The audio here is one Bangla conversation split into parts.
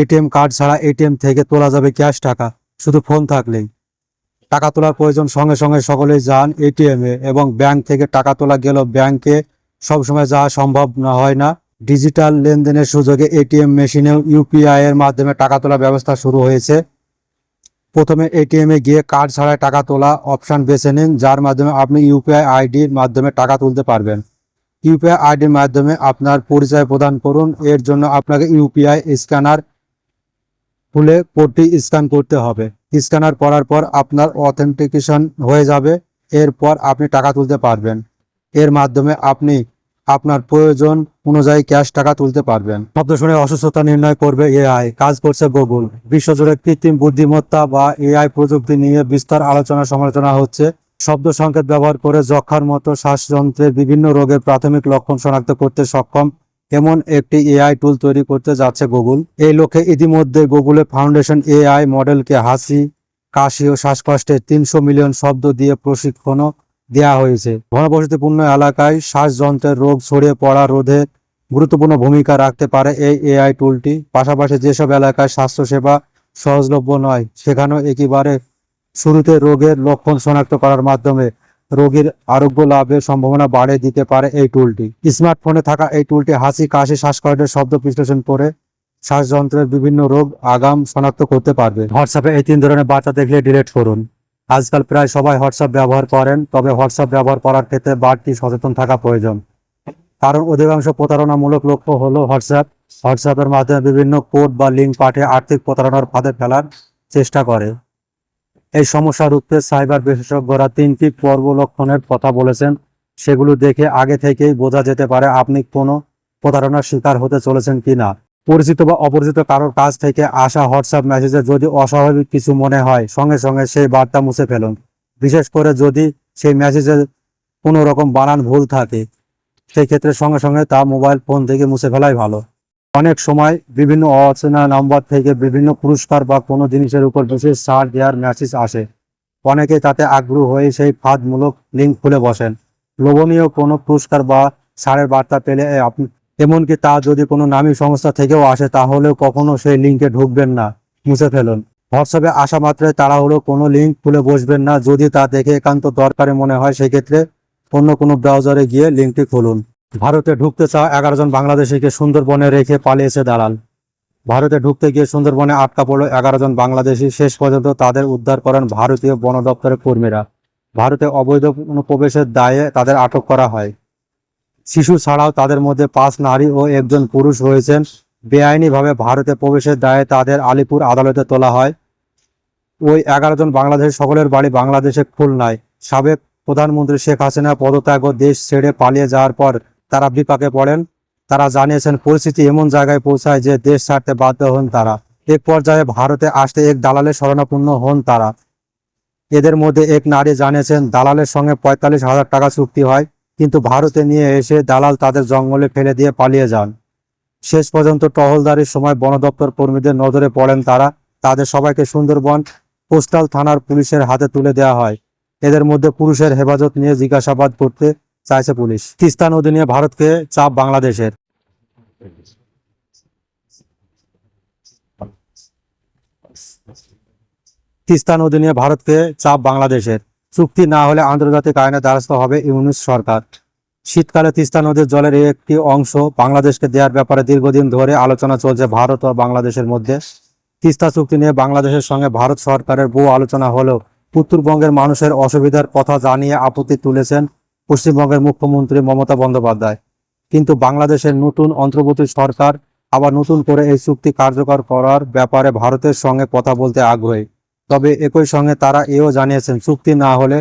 এটিএম কার্ড ছাড়া এটিএম থেকে তোলা যাবে ক্যাশ টাকা। শুধু ফোন থাকলেই। টাকা তোলার প্রয়োজন সঙ্গে সঙ্গে সকলেই যান এটিএম এবং ব্যাংক থেকে টাকা তোলা গেল ব্যাংকে সবসময় যাওয়া সম্ভব না, হয় না। ডিজিটাল লেনদেনের সুযোগে এটিএম মেশিনেও ইউপিআই এর মাধ্যমে টাকা তোলার ব্যবস্থা শুরু হয়েছে। প্রথমে এটিএম গিয়ে কার্ড ছাড়াই টাকা তোলা অপশন বেছে নিন, যার মাধ্যমে আপনি ইউপিআই আইডির মাধ্যমে টাকা তুলতে পারবেন। ইউপিআই আইডির মাধ্যমে আপনার পরিচয় প্রদান করুন। এর জন্য আপনাকে ইউপিআই স্ক্যানার খুলে কোডটি স্ক্যান করতে হবে। স্ক্যানার করার পর আপনার অথেন্টিকেশন হয়ে যাবে। এরপর আপনি টাকা তুলতে পারবেন। এর মাধ্যমে আপনি আপনার প্রয়োজন অনুযায়ী ক্যাশ টাকা তুলতে পারবেন। শব্দ শুনে অসুস্থতা নির্ণয় করবে এআই। কাজ করছে গুগল। বিশ্বজুড়ে কৃত্রিম বুদ্ধিমত্তা বা এআই প্রযুক্তি নিয়ে বিস্তার আলোচনা সমালোচনা হচ্ছে। শব্দ সংকেত ব্যবহার করে যক্ষার মতো শ্বাসযন্ত্রের বিভিন্ন রোগের প্রাথমিক লক্ষণ শনাক্ত করতে সক্ষম এমন একটি এআই টুল তৈরি করতে যাচ্ছে গুগল এই লক্ষ্যে ইতিমধ্যে গুগলের ফাউন্ডেশন এআই মডেলকে হাসি, কাশি ও শ্বাসকষ্টের তিনশো মিলিয়ন শব্দ দিয়ে প্রশিক্ষণও দেওয়া হয়েছে। ঘনবসতিপূর্ণ এলাকায় শ্বাসযন্ত্রের রোগ ছড়িয়ে পড়া রোধে গুরুত্বপূর্ণ ভূমিকা রাখতে পারে এই এআই টুলটি পাশাপাশি যেসব এলাকায় স্বাস্থ্যসেবা সহজলভ্য নয়, সেখানেও একেবারে শুরুতে রোগের লক্ষণ শনাক্ত করার মাধ্যমে রোগীর আরোগ্য লাভের সম্ভাবনা বাড়িয়ে দিতে পারে এই টুলটি স্মার্টফোনে থাকা এই টুলটি হাসি, কাশি, শ্বাসকষ্টের শব্দ বিশ্লেষণ করে শ্বাসযন্ত্রের বিভিন্ন রোগ, আগাম শনাক্ত করতে পারবে। হোয়াটসঅ্যাপে এই তিন ধরনের বার্তা দেখলে ডিলিট করুন। আজকাল প্রায় সবাই হোয়াটসঅ্যাপ ব্যবহার করেন, তবে হোয়াটসঅ্যাপ ব্যবহার করার ক্ষেত্রে বাড়তি সচেতন থাকা প্রয়োজন। কারণ অধিকাংশ প্রতারণামূলক লক্ষ্য হলো হোয়াটসঅ্যাপ হোয়াটসঅ্যাপের মাধ্যমে বিভিন্ন কোড বা লিঙ্ক পাঠিয়ে আর্থিক প্রতারণার ফাঁদে ফেলার চেষ্টা করে। এই সমস্যা রুখতে সাইবার বিশেষজ্ঞরা তিনটি পর্বলক্ষণের কথা বলেছেন। সেগুলো দেখে আগে থেকেই বোঝা যেতে পারে আপনি কোনো প্রতারণার শিকার হতে চলেছেন কিনা। পরিচিত বা অপরিচিত কারোর কাছ থেকে আসা হোয়াটসঅ্যাপ মেসেজে যদি অস্বাভাবিক কিছু মনে হয়, সঙ্গে সঙ্গে সেই বার্তা মুছে ফেলুন। বিশেষ করে যদি সেই মেসেজে কোনো রকম বানান ভুল থাকে, সেই ক্ষেত্রে সঙ্গে সঙ্গে তা মোবাইল ফোন থেকে মুছে ফেলাই ভালো। অনেক সময় বিভিন্ন অচেনা নাম্বার থেকে বিভিন্ন পুরস্কার বা কোনো জিনিসের উপর বিশেষ ছাড় দেওয়ার মেসেজ আসে। অনেকে তাতে আগ্রহ হয়ে সেই ফাঁদমূলক লিঙ্ক খুলে বসেন। লোভনীয় কোনো পুরস্কার বা ছাড়ের বার্তা পেলে আপনি এমনকি তা যদি কোনো নামী সংস্থা থেকেও আসে, তাহলেও কখনো সেই লিঙ্কে ঢুকবেন না। মুছে ফেলুন। হোয়াটসঅ্যাপে আসা মাত্রায় তারা তাড়াহুড়ো কোনো লিঙ্ক খুলে বসবেন না। যদি তা দেখে একান্ত দরকারি মনে হয়, সেক্ষেত্রে অন্য কোনো ব্রাউজারে গিয়ে লিঙ্কটি খুলুন। ভারতে ঢুকতে চাওয়া এগারো জন বাংলাদেশিকে সুন্দরবনে রেখে পালিয়েছে দালাল। ভারতে ঢুকতে গিয়ে সুন্দরবনে আটকা পড়ল এগারো জন বাংলাদেশি। শেষ পর্যন্ত তাদের উদ্ধার করেন ভারতীয় বন দপ্তরের কর্মীরা। ভারতে অবৈধ প্রবেশের দায়ে তাদের আটক করা হয়। শিশু ছাড়াও তাদের মধ্যে পাঁচ নারী ও একজন পুরুষ হয়েছেন বেআইনিভাবে ভারতে প্রবেশের দায়ে তাদের আলিপুর আদালতে তোলা হয়। ওই এগারো জন বাংলাদেশ সকলের বাড়ি বাংলাদেশে খুলনায়। সাবেক প্রধানমন্ত্রী শেখ হাসিনা পদত্যাগ ও দেশ ছেড়ে পালিয়ে যাওয়ার পর তারা বিপাকে পড়েন। তারা জানিয়েছেন পরিস্থিতি এমন জায়গায় পৌঁছায় যে দেশ ছাড়তে বাধ্য হন তারা। এক পর্যায়ে ভারতে আসতে এক দালালের শরণাপন্ন হন তারা। এদের মধ্যে এক নারী জানিয়েছেন, দালালের সঙ্গে পঁয়তাল্লিশ হাজার টাকা চুক্তি হয়, কিন্তু ভারতে নিয়ে এসে দালাল তাদের জঙ্গলে ফেলে দিয়ে পালিয়ে যান। শেষ পর্যন্ত টহলদারির সময় বন দপ্তর কর্মীদের নজরে পড়েন তারা। তাদের সবাইকে সুন্দরবন পোস্টাল থানার পুলিশের হাতে তুলে দেওয়া হয়। এদের মধ্যে পুরুষের হেফাজত নিয়ে জিজ্ঞাসাবাদ করতে চাইছে পুলিশ। তিস্তা নদী নিয়ে ভারতকে চাপ বাংলাদেশের। তিস্তা নদী নিয়ে ভারতকে চাপ বাংলাদেশের। চুক্তি না হলে আন্তর্জাতিক আইনে দ্বারস্থ হবে ইউনিস সরকার। শীতকালে তিস্তা নদীর জলের একটি অংশ বাংলাদেশকে দেওয়ার ব্যাপারে দীর্ঘদিন ধরে আলোচনা চলছে ভারত ও বাংলাদেশের মধ্যে। তিস্তা চুক্তি নিয়ে বাংলাদেশের সঙ্গে ভারত সরকারের বহু আলোচনা হলেও উত্তরবঙ্গের মানুষের অসুবিধার কথা জানিয়ে আপত্তি তুলেছেন পশ্চিমবঙ্গের মুখ্যমন্ত্রী মমতা বন্দ্যোপাধ্যায়। কিন্তু বাংলাদেশের নতুন অন্তর্বর্তী সরকার আবার নতুন করে এই চুক্তি কার্যকর করার ব্যাপারে ভারতের সঙ্গে কথা বলতে আগ্রহী। তবে একই সঙ্গে তারা এও জানিয়েছেন, চুক্তি না হলে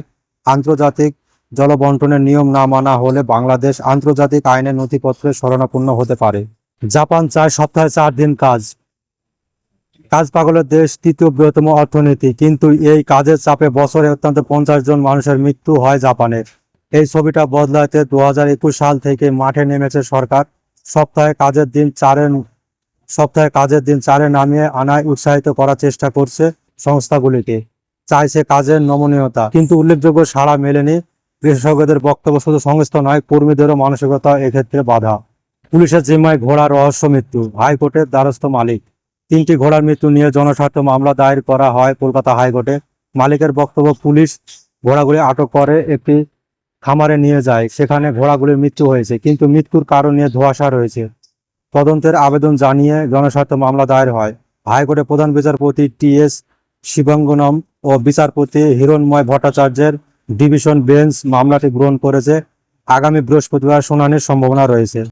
আন্তর্জাতিক জলবন্টনের নিয়ম না মানা হলে বাংলাদেশ আন্তর্জাতিক আইনের নথিপত্রে শরণাপন্ন হতে পারে। জাপান চায় সপ্তাহে চার দিন কাজ। কাজ পাগলের দেশ, তৃতীয় বৃহত্তম অর্থনীতি। কিন্তু এই কাজের চাপে বছরে অত্যন্ত পঞ্চাশ জন মানুষের মৃত্যু হয় জাপানের। এই ছবিটা বদলাতে দু হাজার একুশ সাল থেকে মাঠে নেমেছে সরকার। সপ্তাহে কাজের দিন চারে সপ্তাহে কাজের দিন চারে নামিয়ে আনায় উৎসাহিত করার চেষ্টা করছে সংস্থাগুলিকে। চাইছে কাজের নমনীয়তা, কিন্তু উল্লেখযোগ্য সাড়া মেলেনি বিশেষজ্ঞদের বক্তব্য। শুধু সংস্থা নয়, কর্মীদেরও মানসিকতা এক্ষেত্রে বাধা। পুলিশের জিম্মায় ঘোড়া রহস্য মৃত্যু, হাইকোর্টের দ্বারস্থ মালিক। তিনটি ঘোড়ার মৃত্যু নিয়ে জনস্বার্থ মামলা দায়ের করা হয় কলকাতা হাইকোর্টে। মালিকের বক্তব্য, পুলিশ ঘোড়াগুলি আটক করে একটি খামারে নিয়ে যায়, সেখানে ঘোড়াগুলির মৃত্যু হয়েছে, কিন্তু মৃত্যুর কারণ নিয়ে ধোঁয়াশা রয়েছে। তদন্তের আবেদন জানিয়ে জনস্বার্থ মামলা দায়ের হয়। হাইকোর্টে প্রধান বিচারপতি টি এস শিবঙ্গনম ও বিচারপতি হিরণময় ভট্টাচার্যের ডিভিশন বেঞ্চ মামলাটি গ্রহণ করেছে। আগামী বৃহস্পতিবার শুনানির সম্ভাবনা রয়েছে।